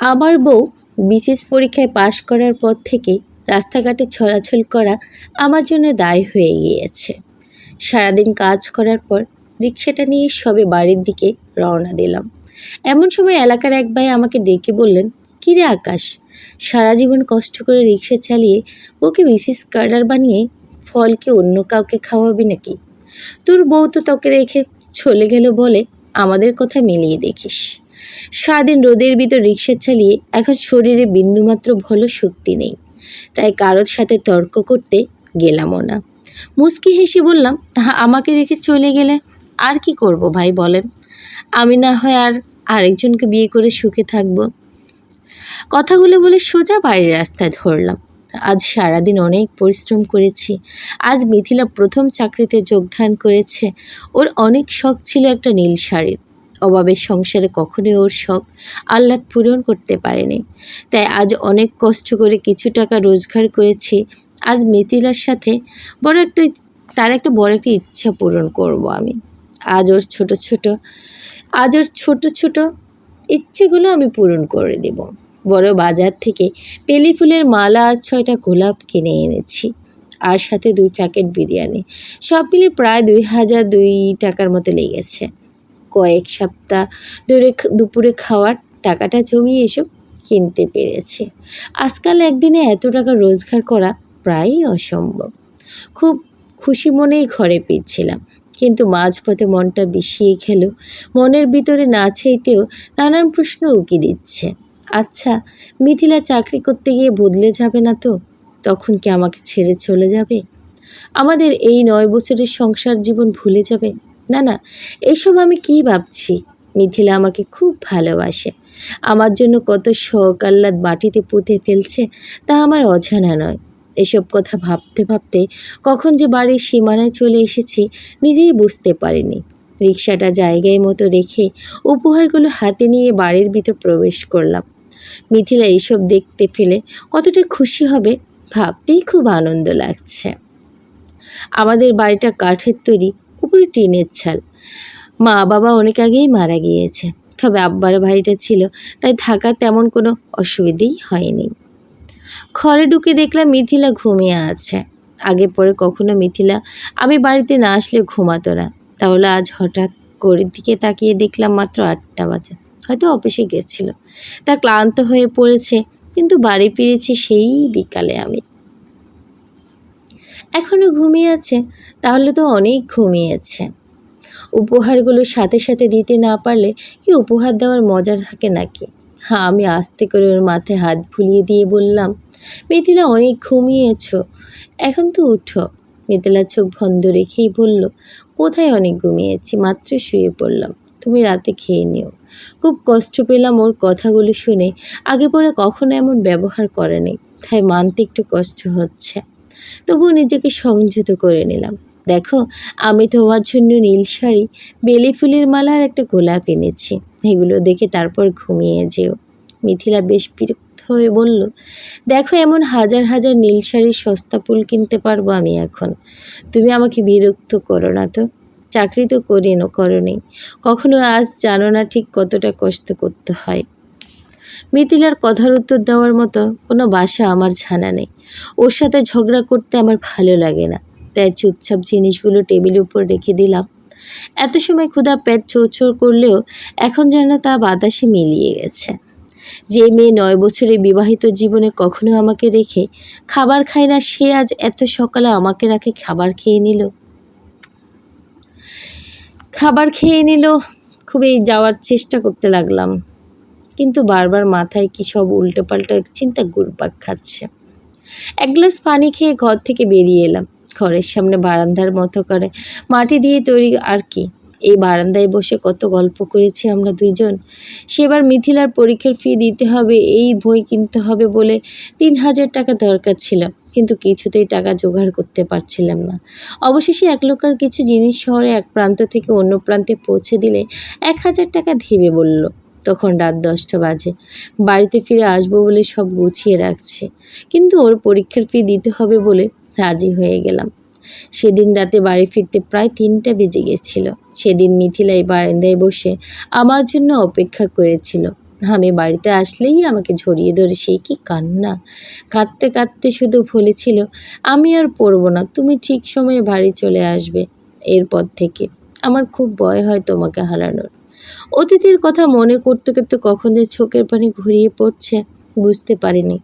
আমার বউ বিশেষ পরীক্ষায় পাশ করার পর থেকে রাস্তাঘাটে চলাচল করা আমার জন্য দায় হয়ে গিয়েছে। সারাদিন কাজ করার পর রিক্সাটা নিয়ে সবে বাড়ির দিকে রওনা দিলাম। এমন সময় এলাকার এক ভাই আমাকে ডেকে বললেন কিরে আকাশ? সারা জীবন কষ্ট করে রিক্সা চালিয়ে ওকে বিশেষ কার্ডার বানিয়ে ফলকে অন্য কাউকে খাওয়াবি নাকি? তোর বউ তো তোকে রেখে চলে গেল বলে আমাদের কথা মিলিয়ে দেখিস। সারাদিন রোদের ভিতর রিক্সা চালিয়ে এখন শরীরে বিন্দুমাত্র ভালো শক্তি নেই। তাই কারোর সাথে তর্ক করতে গেলামও না। মুস্কি হেসে বললাম তাহা আমাকে রেখে চলে গেলে আর কি করব ভাই বলেন? আমি না হয় আর আরেকজনকে বিয়ে করে সুখে থাকব? কথাগুলো বলে সোজা বাড়ির রাস্তায় ধরলাম। আজ সারাদিন অনেক পরিশ্রম করেছি। আজ মিথিলা প্রথম চাকরিতে যোগদান করেছে। ওর অনেক শখ ছিল একটা নীল শাড়ির। অভাবের সংসারে কখনোই ওর শখ আহ্লাদ পূরণ করতে পারেনি। তাই আজ অনেক কষ্ট করে কিছু টাকা রোজগার করেছি। আজ মিথিলার সাথে বড় একটা তার একটা বড় একটা ইচ্ছা পূরণ করব আমি। আজ ওর ছোট ছোট, আজ ওর ছোট ছোট ইচ্ছেগুলো আমি পূরণ করে দেব। বড় বাজার থেকে পেলি ফুলের মালা আর ছয়টা গোলাপ কিনে এনেছি। আর সাথে দুই প্যাকেট বিরিয়ানি। সব মিলে প্রায় দুই হাজার দুই টাকার মতো লেগেছে। কয়েক সপ্তাহ ধরে দুপুরে খাওয়ার টাকাটা জমিয়ে এসব কিনতে পেরেছে। আজকাল একদিনে এত টাকা রোজগার করা প্রায়ই অসম্ভব। খুব খুশি মনেই ঘরে ফিরছিলাম, কিন্তু মাঝপথে মনটা বিষিয়ে খেল মনের ভিতরে না চাইতেও নানান প্রশ্ন উকি দিচ্ছে। আচ্ছা মিথিলা চাকরি করতে গিয়ে বদলে যাবে না তো? তখন কি আমাকে ছেড়ে চলে যাবে? আমাদের এই নয় বছরের সংসার জীবন ভুলে যাবে? না না এইসব আমি কী ভাবছি? মিথিলা আমাকে খুব ভালোবাসে। আমার জন্য কত শখ আহ্লাদ মাটিতে পুঁতে ফেলছে তা আমার অজানা নয়। এসব কথা ভাবতে ভাবতে কখন যে বাড়ির সীমানায় চলে এসেছি নিজেই বুঝতে পারিনি। রিক্সাটা জায়গায় মতো রেখে উপহারগুলো হাতে নিয়ে বাড়ির ভিতর প্রবেশ করলাম। মিথিলা এইসব দেখতে ফেলে কতটা খুশি হবে ভাবতেই খুব আনন্দ লাগছে। আমাদের বাড়িটা কাঠের তৈরি উপরে টিনের ছাল। মা বাবা অনেক আগেই মারা গিয়েছে। তবে আব্বার ভাইটা ছিল, তাই থাকার তেমন কোনো অসুবিধেই হয়নি। ঘরে ঢুকে দেখলাম মিথিলা ঘুমিয়ে আছে। আগে পরে কখনো মিথিলা আমি বাড়িতে না আসলে ঘুমাতো না। তাহলে আজ হঠাৎ ঘড়ির দিকে তাকিয়ে দেখলাম মাত্র আটটা বাজে। হয়তো অফিসে গেছিল। তা ক্লান্ত হয়ে পড়েছে, কিন্তু বাড়ি ফিরেছি সেই বিকালে আমি। এখনও ঘুমিয়ে আছে, তাহলে তো অনেক ঘুমিয়েছে। উপহারগুলো সাথে সাথে দিতে না পারলে কি উপহার দেওয়ার মজা থাকে নাকি? হ্যাঁ আমি আস্তে করে ওর মাথায় হাত ভুলিয়ে দিয়ে বললাম, মিথিলা, অনেক ঘুমিয়েছো। এখন তো উঠো। মিথিলা চোখ বন্ধ রেখেই বলল, কোথায় অনেক ঘুমিয়েছি? মাত্র শুয়ে পড়লাম। তুমি রাতে খেয়ে নিও। খুব কষ্ট পেলাম ওর কথাগুলো শুনে। আগে পরে কখনো এমন ব্যবহার করেনি, তাই মানতে একটু কষ্ট হচ্ছে। তবুও নিজেকে সংযত করে নিলাম। দেখো, আমি তোমার জন্য নীল শাড়ি, বেলি ফুলের মালার একটা গোলাপ এনেছি। এগুলো দেখে তারপর ঘুমিয়ে যেও। মিথিলা বেশ বিরক্ত হয়ে বলল, দেখো, এমন হাজার হাজার নীল শাড়ির সস্তা ফুল কিনতে পারব আমি এখন। তুমি আমাকে বিরক্ত করো না তো। চাকরি তো করি না। করনি কখনো আজ জানো না ঠিক কতটা কষ্ট করতে হয়। মিথিলার কথার উত্তর দেওয়ার মতো কোনো বাসা আমার জানা নেই। ওর সাথে ঝগড়া করতে আমার ভালো লাগে না। তাই চুপচাপ জিনিসগুলো টেবিলের উপর রেখে দিলাম। এত সময় ক্ষুধা পেট চৌচোর করলেও এখন যেন তা বাতাসে মিলিয়ে গেছে। যে মেয়ে নয় বছরে বিবাহিত জীবনে কখনো আমাকে রেখে খাবার খায় না, সে আজ এত সকালে আমাকে রাখে খাবার খেয়ে নিল। খাবার খেয়ে নিল, খুবই যাওয়ার চেষ্টা করতে লাগলাম। কিন্তু বারবার মাথায় কী সব উল্টোপাল্টা চিন্তা ঘুরপাক খাচ্ছে। এক গ্লাস পানি খেয়ে ঘর থেকে বেরিয়ে এলাম। ঘরের সামনে বারান্দার মতো করে মাটি দিয়ে তৈরি আর কি। এই বারান্দায় বসে কত গল্প করেছি আমরা দুইজন। সেবার মিথিলার পরীক্ষার ফি দিতে হবে, এই বই কিনতে হবে বলে তিন হাজার টাকা দরকার ছিল। কিন্তু কিছুতেই টাকা জোগাড় করতে পারছিলাম না। অবশেষে এক লোকার কিছু জিনিস শহরে এক প্রান্ত থেকে অন্য প্রান্তে পৌঁছে দিলে এক হাজার টাকা দেবে বলল তখন রাত দশটা বাজে। বাড়িতে ফিরে আসব বলে সব গুছিয়ে রাখছে। কিন্তু ওর পরীক্ষার ফি দিতে হবে বলে রাজি হয়ে গেলাম। সেদিন রাতে বাড়ি ফিরতে প্রায় তিনটা বেজে গেছিল। সেদিন মিথিলা এই বারান্দায় বসে আমার জন্য অপেক্ষা করেছিল। আমি বাড়িতে আসলেই আমাকে ঝরিয়ে ধরে সেই কি কান্না? কাঁদতে কাঁদতে শুধু বলেছিল, আমি আর পড়ব না, তুমি ঠিক সময়ে বাড়ি চলে আসবে। এরপর থেকে আমার খুব ভয় হয় তোমাকে হারানোর। অতীতের কথা মনে করতে করতে কখন যে চোখের পানি ঘুরিয়ে পড়ছে, বুঝতে পারিনি।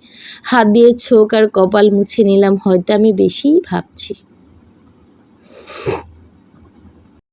হাত দিয়ে চোখ আর কপাল মুছে নিলাম, হয়তো আমি বেশিই ভাবছি।